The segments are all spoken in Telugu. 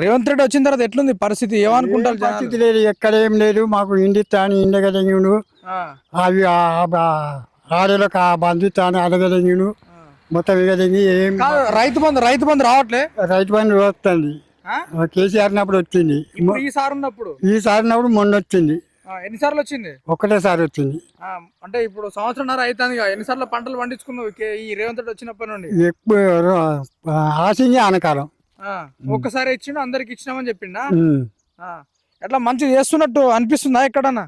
రేవంత్ రెడ్డి వచ్చిన తర్వాత ఎట్లుంది పరిస్థితి? ఏమనుకుంటారు పరిస్థితి లేదు ఎక్కడ ఏం లేదు. మాకు ఇండిస్తాను ఇండగలిగిను అవి ఆడలకు ఆ బంధిస్తాను అడగలిగిను మొత్తం ఇగలిగి ఏం రైతు బంధు రైతు బంధు రావట్లే? రైతు బంధు వస్తుంది? కేసీఆర్ నప్పుడు వచ్చింది. ఈసారి ఉన్నప్పుడు? ఈసారి నప్పుడు మొన్న వచ్చింది. ఎన్నిసార్లు వచ్చింది? ఒకటేసారి వచ్చింది. అంటే ఇప్పుడు సంవత్సరంన్నర అవుతుంది ఎన్నిసార్లు పంటలు పండించుకున్నావు ఈ రేవంత్ రెడ్డి వచ్చినప్పటి నుండి. ఎక్కువ ఆశించి ఆనకాలం. ఒక్కసారి ఇచ్చిండు అందరికి ఇచ్చినామని చెప్పిండా? ఎట్లా మంచిగా చేస్తున్నట్టు అనిపిస్తుందా ఎక్కడన్నా?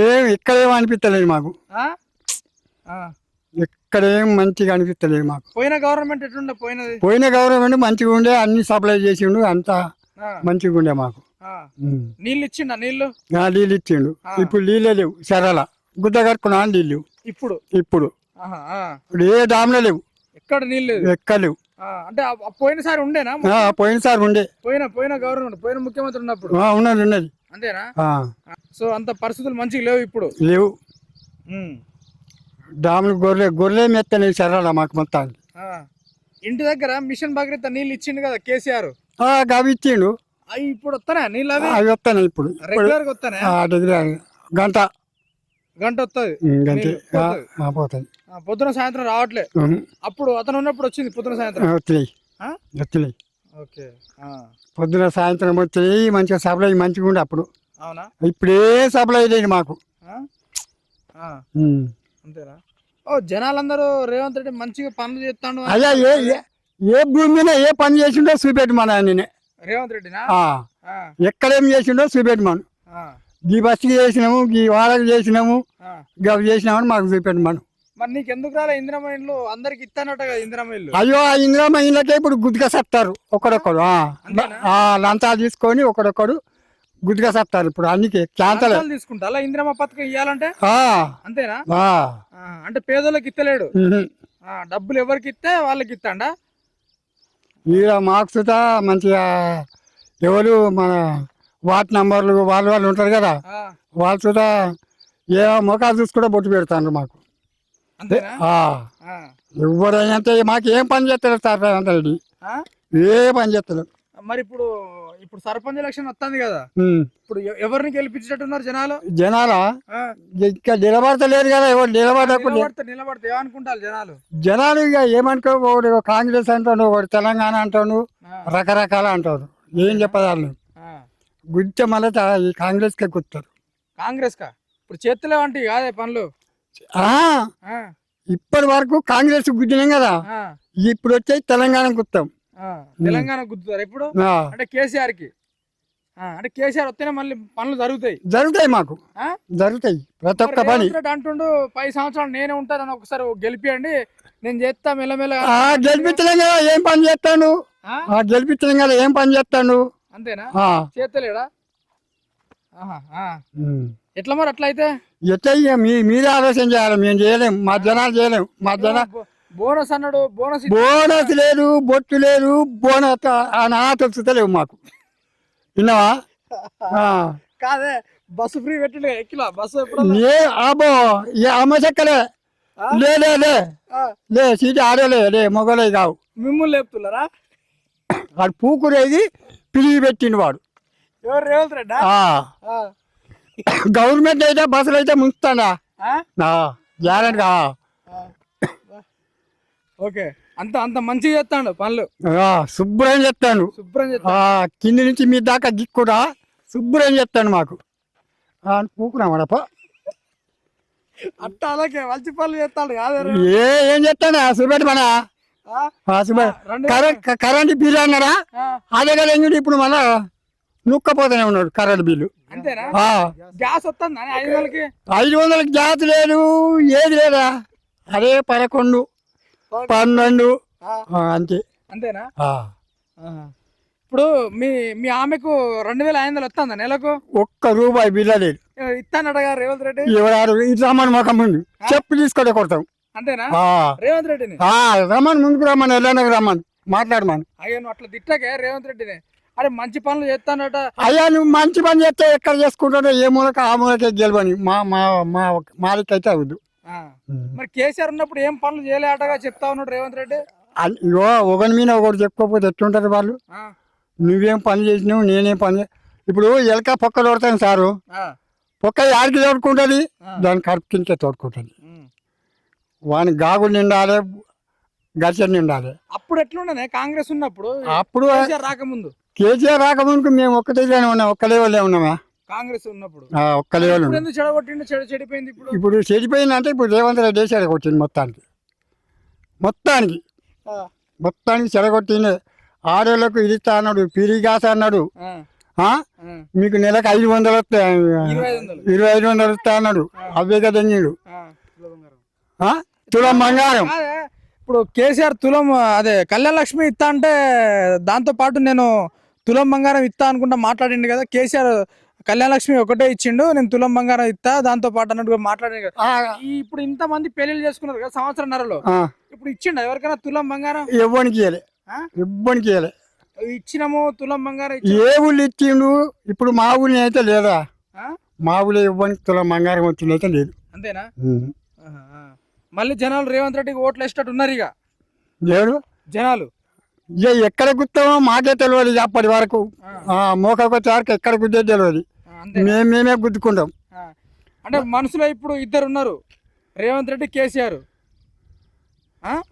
ఏం ఇక్కడేం అనిపిస్తలేదు మాకు. ఇక్కడేం మంచిగా అనిపిస్తలేదు మాకు. పోయిన గవర్నమెంట్ ఎట్లుండే? పోయినది? పోయిన గవర్నమెంట్ మంచిగా ఉండే అన్ని సప్లై చేసిండు అంతా మంచిగా ఉండే మాకు. నీళ్ళు ఇచ్చిండా? నీళ్ళు? నీళ్ళు ఇచ్చిండు. ఇప్పుడు నీళ్ళే లేవు సరళ. గుద్ద కట్టుకున్నా నీళ్ళు. ఇప్పుడు? ఇప్పుడు. ఇప్పుడు ఏ డామ్లో లేవు. ఎక్కడ నీళ్ళు లేదు ఎక్కడ లేవు? ఆ, అంటే పోయినసారి ఉండేనా పోయినసారి ఉండే. పోయిన పోయిన గవర్నమెంట్ పోయిన ముఖ్యమంత్రి ఉన్నప్పుడు? ఉన్నది ఉన్నది. అంతేనా? సో అంత పరిస్థితులు మంచిగా లేవు ఇప్పుడు? లేవు. డాములు గొర్రె గొర్రె మెత్తని సరళ మాకు మొత్తానికి. ఆ. ఇంటి దగ్గర మిషన్ భగీరథ నీళ్ళు ఇచ్చిండు కదా కేసీఆర్? ఆ, అవి ఇచ్చిండు. అవి ఇప్పుడు వస్తానా నీళ్ళు అవి? ఇప్పుడు ఇప్పుడు. రెగ్యులర్గా వస్తానే ఆ, డిగ్రీ గంట. గంట వస్తుంది గంటే పోతాయి పొద్దున సాయంత్రం రావట్లే. అప్పుడు అతను ఉన్నప్పుడు వచ్చింది పొద్దున సాయంత్రం. ఓకే. పొద్దున సాయంత్రం వచ్చినాయి మంచిగా సప్లై మంచిగా ఉండే అప్పుడు. అవునా? ఇప్పుడే సప్లై లేదు మాకు. అంతేనా? ఓ జనాలందరూ రేవంత్ రెడ్డి మంచిగా పనులు చేస్తాడు అయ్యా ఏ ఏ- ఏ భూమి మీద ఏ పని చేసిండో చూపెట్టమని ఆయననే రేవంత్ రెడ్డినా? ఆ, ఎక్కడేం చేసిండో చూపెట్టమను ఈ బస్సుకి చేసినాము ఈ వాడకి చేసినాము. గవి చేసినామని మాకు చూపెట్టమను మరి నీకు ఎందుకు రాలే ఇందిరమ్మ ఇల్లు అందరికి ఇస్తానట కదా ఇందిరమ్మ ఇల్లు అయ్యో ఆ ఇందిరామ ఇళ్ళకే ఇప్పుడు గుద్దుగా సత్తారు ఒకడొక్కడు లంచాలు తీసుకొని ఒకడొక్కడు గుద్దుగా సత్తారు ఇప్పుడు అన్నికి క్యాన్సల్. తీసుకుంటా? అలా ఇందిరమ్మ పథకం ఇవ్వాలంటే అంతేనా? అంటే పేదోళ్ళకి ఇస్తలేడు డబ్బులు ఎవరికి ఇస్తే వాళ్ళకి ఇస్తాడా? ఈడ మార్క్స్ మంచిగా ఎవరు మన వార్డ్ నంబర్లు వాళ్ళు వాళ్ళు ఉంటారు కదా వాళ్ళు చూడ ఏ ముఖాలు చూసి కూడా బొట్టు పెడతాను మాకు. అంటే మాకు ఏం పని చేస్తారు సార్ ఆ? ఏ పని చేస్తారు మరి ఇప్పుడు ఇప్పుడు సర్పంచ్ ఎలక్షన్ వస్తుంది కదా. ఇప్పుడు ఎవరిని గెలిపించేటట్టున్నారు జనాలు? జనాల? ఇంకా నిలబడతలేరు కదా ఎవరు నిలబడకుండా. నిలబడితే నిలబడితే ఏమనుకుంటారు జనాలు? జనాలు ఇక ఏమనుకో కాంగ్రెస్ ఒకడు తెలంగాణ అంటాడు ఆ, రకరకాల అంటారు. ఏం చెప్పదాలు గుర్తే మళ్ళీ ఈ కాంగ్రెస్కే కూర్తారు కాంగ్రెస్ కా ఇప్పుడు చేతులేవంటి కాదే పనులు. ఇప్పటి వరకు కాంగ్రెస్ గుద్దినాం కదా. ఇప్పుడు వచ్చేసి తెలంగాణ గుర్తాం ఆ. తెలంగాణ గుద్దుతారు ఇప్పుడు? అంటే కేసీఆర్కి అంటే కేసీఆర్ వస్తేనే మళ్ళీ పనులు జరుగుతాయి. జరుగుతాయి మాకు. ఆ? జరుగుతాయి. ప్రతి ఒక్క పని. అంటుండు పది సంవత్సరాలు నేనే ఉంటానని ఒకసారి గెలిపియండి. నేను చేస్తా మెల్లమెల్ల ఆ గెలిపించలేం కదా ఏం పని చేస్తాను? గెలిపించలేం కదా ఏం పని చేస్తాను? అంతేనా? చేస్తలేడా. ఉమ్. ఎట్లా మరి అట్లా అయితే ఎట్లా మీ మీరే ఆలోచన చేయాలి. మేము చేయలేం. మా జనాలు చేయలేం. మా జన బోనస్ అన్నాడు బోనస్ బోనస్ లేదు బొట్టు లేదు బోనస్ ఆ నాట లేవు మాకు. విన్నావా. కాదే బస్సు ఫ్రీ పెట్టిండు ఎక్కిలా బస్సు ఏ ఆబో ఏ అమ్మ చెక్కలే? లే లే లే. లే సీటు ఆడలే లే మొగలే కావు. మిమ్మల్ని లేపుతున్నారా? వాడు పూకురేది పిలిగి పెట్టిండు వాడు ఎవరు రేవంత్ రెడ్డా ఆ. ఆ. గవర్నమెంట్ అయితే బస్సులు అయితే ముంచుతాడా? గ్యారెంటీ కా. ఓకే అంత అంత మంచిగా చేస్తాడు పనులు శుభ్రం చెప్తాను శుభ్రం కింది నుంచి మీ దాకా దిక్కుడా శుభ్రం చెప్తాను మాకు పూకురామాడప్ప అట్ట అలాగే మంచి పనులు చేస్తాడు కాదే. ఏ ఏం చెప్తాను సుబెట్ మన ఆ? సుబెట్ రెండు కరెంట్ కరెంట్ బిల్లు అన్నారా. అదే కదా ఇప్పుడు మళ్ళా నుక్కపోతూనే ఉన్నాడు కరెంట్ బిల్లు. గ్యాస్ వస్తుందా ఐదు వందలకి? ఐదు వందలకి జాతి లేదు ఏది లేదా? అదే పదకొండు పన్నెండు. అంతే. అంతేనా. ఇప్పుడు మీ మీ ఆమెకు రెండు వేల ఐదు వందలు వస్తుందా నెలకు? ఒక్క రూపాయి బిల్ల లేదు. ఇస్తానటగా రేవంత్ రెడ్డి. ఎవరు ఇటు రమ్మని మొక్క ముందు చెప్పు తీసుకొని కొడతాం. అంతేనా. రేవంత్ రెడ్డిని? రమ్మని ముందుకు రమ్మని వెళ్ళడానికి రమ్మని మాట్లాడమని. అయ్యో నువ్వు అట్లా తిట్టకే రేవంత్ రెడ్డిని. అరే మంచి పనులు చేస్తానట. అయ్యా నువ్వు మంచి పని చేస్తే ఎక్కడ చేసుకుంటాడో ఏ మూలక ఆ మూలకే గెలవని. మా మా మా మాలికైతే అవద్దు. మరి కేసీఆర్ ఉన్నప్పుడు ఏం పనులు చేయలేటగా చెప్తా ఉన్నాడు రేవంత్ రెడ్డి? ఇగో ఒకరి మీద ఒకరు చెప్పుకోకపోతే ఎట్లుంటారు వాళ్ళు. నువ్వేం పని చేసినావు నేనేం పని ఇప్పుడు ఎలక పొక్క తోడతాను సారు. పొక్క యాడికి తోడుకుంటుంది. దాని కడుపు కిందకే తోడుకుంటుంది. వాని గాగులు నిండాలి గచ్చని నిండాలి. అప్పుడు ఎట్లుండనే? కాంగ్రెస్ ఉన్నప్పుడు అప్పుడు రాకముందు? కేసీఆర్ రాకముందుకు మేము ఒక్కటేగానే ఉన్నాం ఒక్క లెవెల్లో ఉన్నామా? కాంగ్రెస్ ఉన్నప్పుడు. ఆ, ఒక్క లెవెల్ ఇప్పుడు ఎందుకు చెడగొట్టిండు? చెడు చెడిపోయింది ఇప్పుడు? ఇప్పుడు చెడిపోయిందంటే ఇప్పుడు రేవంత్ రెడ్డి చెడగొట్టింది మొత్తానికి? మొత్తానికి. మొత్తానికి చెడగొట్టింది ఆడోళ్ళకు ఇదిస్తా అన్నాడు పిరిగాస అన్నాడు. మీకు నెలకు ఐదు వందలు వస్తాయి? ఇరవై ఐదు వందలు. ఇరవై ఐదు వందలు వస్తా అన్నాడు. అవే కదా తెంగిడు ఆ, తులం బంగారం. ఆ? తులం బంగారం. ఇప్పుడు కేసీఆర్ తులం అదే కళ్యాణ లక్ష్మి ఇస్తా అంటే దాంతో పాటు నేను తులం బంగారం ఇస్తా అనుకుంటా మాట్లాడిండు కదా. కేసీఆర్ కళ్యాణ లక్ష్మి ఒకటే ఇచ్చిండు నేను తులం బంగారం ఇస్తా దాంతో పాటు అన్నట్టుగా మాట్లాడిండు కదా. ఇప్పుడు ఇంత మంది పెళ్ళిళ్ళు చేసుకున్నారు కదా సంవత్సరంన్నరలో ఇప్పుడు ఇచ్చిండు ఎవరికైనా తులం బంగారం? ఎవ్వనికి ఇయ్యలే. ఇచ్చినాము తులం బంగారం ఏ ఊళ్ళు ఇచ్చిండు? ఇప్పుడు మా ఊళ్ళో అయితే లేదా? మా ఊళ్ళో ఇవ్వనికి తులం బంగారం వచ్చింది అయితే లేదు. అంతేనా. మళ్ళీ జనాలు రేవంత్ రెడ్డికి ఓట్లు వేసేటట్టు ఉన్నారు ఇక. లేడు? జనాలు. ఇక ఎక్కడ గుర్తామో మాకే తెలియదు అప్పటి వరకు. ఆ. మోకాకు వచ్చే వరకు ఎక్కడ గుద్దే తెలియదు. మేము మేమే గుద్దుకుంటాం. అంటే మనసులో ఇప్పుడు ఇద్దరు ఉన్నారు. రేవంత్ రెడ్డి కేసీఆర్?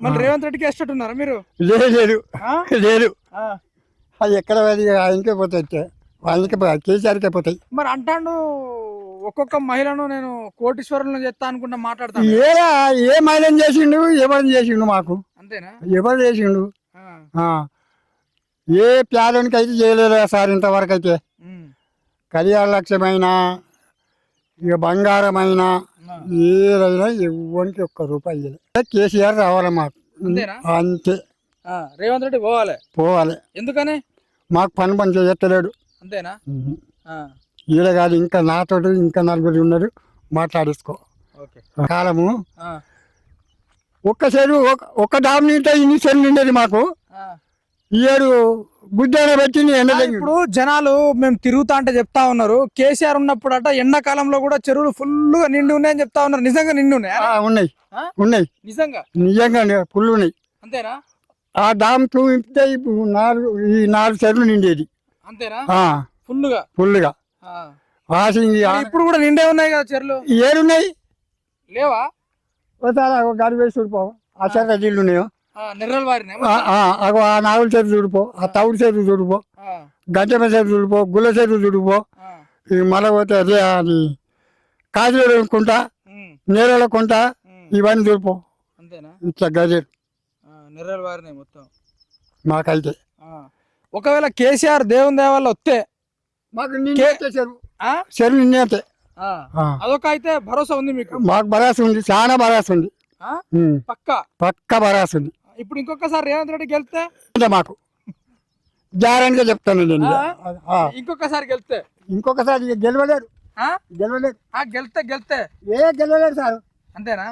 మళ్ళీ రేవంత్ రెడ్డికి వేసేటట్టు ఉన్నారా మీరు? లేదు లేదు? లేదు. అది ఎక్కడ ఆయనకే పోతాయి ఆయనకే పోతాయి. కేసీఆర్కే పోతాయి. మరి అంటాండు ఒక్కొక్క మహిళను నేను కోటీశ్వరులను చేస్తా అనుకుంటా మాట్లాడతాను. ఏరా ఏ మైలం చేసిండు ఎవరు చేసిండు మాకు? అంతేనా? ఎవరు చేసిండు. ఏ ప్యాలోనికి అయితే చేయలేదా సార్ ఇంతవరకు అయితే. కళ్యాణ లక్ష్యమైన ఇక బంగారమైన. ఏదైనా ఎవరికి ఒక్క రూపాయి ఇవ్వలే కేసీఆర్ రావాలి మాకు? అంతేనా? అంతే. రేవంత్ రెడ్డి పోవాలి. పోవాలి. ఎందుకని? మాకు పని పని చేయత్తలేడు అంతేనా? ఈడ కాదు ఇంకా నాతోటి ఇంకా నలుగురు ఉన్నారు. మాట్లాడేసుకో. ఓకే. కాలము ఒక్క చెరువు ఒక- ఒక్క డామ్ నింటే ఇన్ని చెరువు ఉండేది మాకు. ఈ ఏడు గుడ్డైన ఆ, ఇప్పుడు జనాలు మేము తిరుగుతా అంటే చెప్తా ఉన్నారు. కేసీఆర్ ఉన్నప్పుడట ఎండాకాలంలో కూడా చెరువులు ఫుల్గా నిండి ఉన్నాయని చెప్తా ఉన్నారు. నిజంగా నిండి ఉన్నాయా? ఆ, ఉన్నాయి? ఉన్నాయి. నిజంగా? నిజంగా పుల్లు ఉన్నాయి. అంతేనా? ఆ డామ్ చూపితే నాలుగు ఈ నాలుగు చెరువులు నిండేది. అంతేనా? ఆ, ఫుల్గా ఫుల్గా మరి ఇప్పుడు కూడా నిండే ఉన్నాయి కదా చెరువులు ఏడున్నాయి? లేవా? ఒకసారి ఒక గాడి వేసి చూడిపో ఆ చెర్ర నీళ్ళు ఉన్నాయో. నెర్రలు వారినే అగో ఆ నాగుల చెరువు చూడిపో ఆ తవుడు చెరువు చూడిపో గంటమ చెరువు చూడిపో గుల్ల చెరువు చూడిపో ఈ మళ్ళీ పోతే అదే అది కాజీల కుంట నేరల కుంట ఇవన్నీ చూడిపో అంతేనా? ఇట్లా గజెట్ నెర్రలు వారినాయి మొత్తం. మాకైతే. ఒకవేళ కేసీఆర్ దేవుని దేవాళ్ళు వస్తే మాకు చెరువు నిన్నేతే. అదొక అయితే భరోసా ఉంది మీకు? మాకు బరాసు ఉంది చాలా బరాసు ఉంది. పక్క? పక్క బరాసు ఉంది. ఇప్పుడు ఇంకొకసారి రేవంత్ రెడ్డి గెలిస్తే? మాకు. గ్యారంటీగా చెప్తాను నేను. ఇంకొకసారి గెలిస్తే? ఇంకొకసారి ఇక గెలవలేరు? గెలవలేరు ఆ, గెలిస్తే గెలిస్తే. ఏ గెలవలేరు సార్. అంతేనా?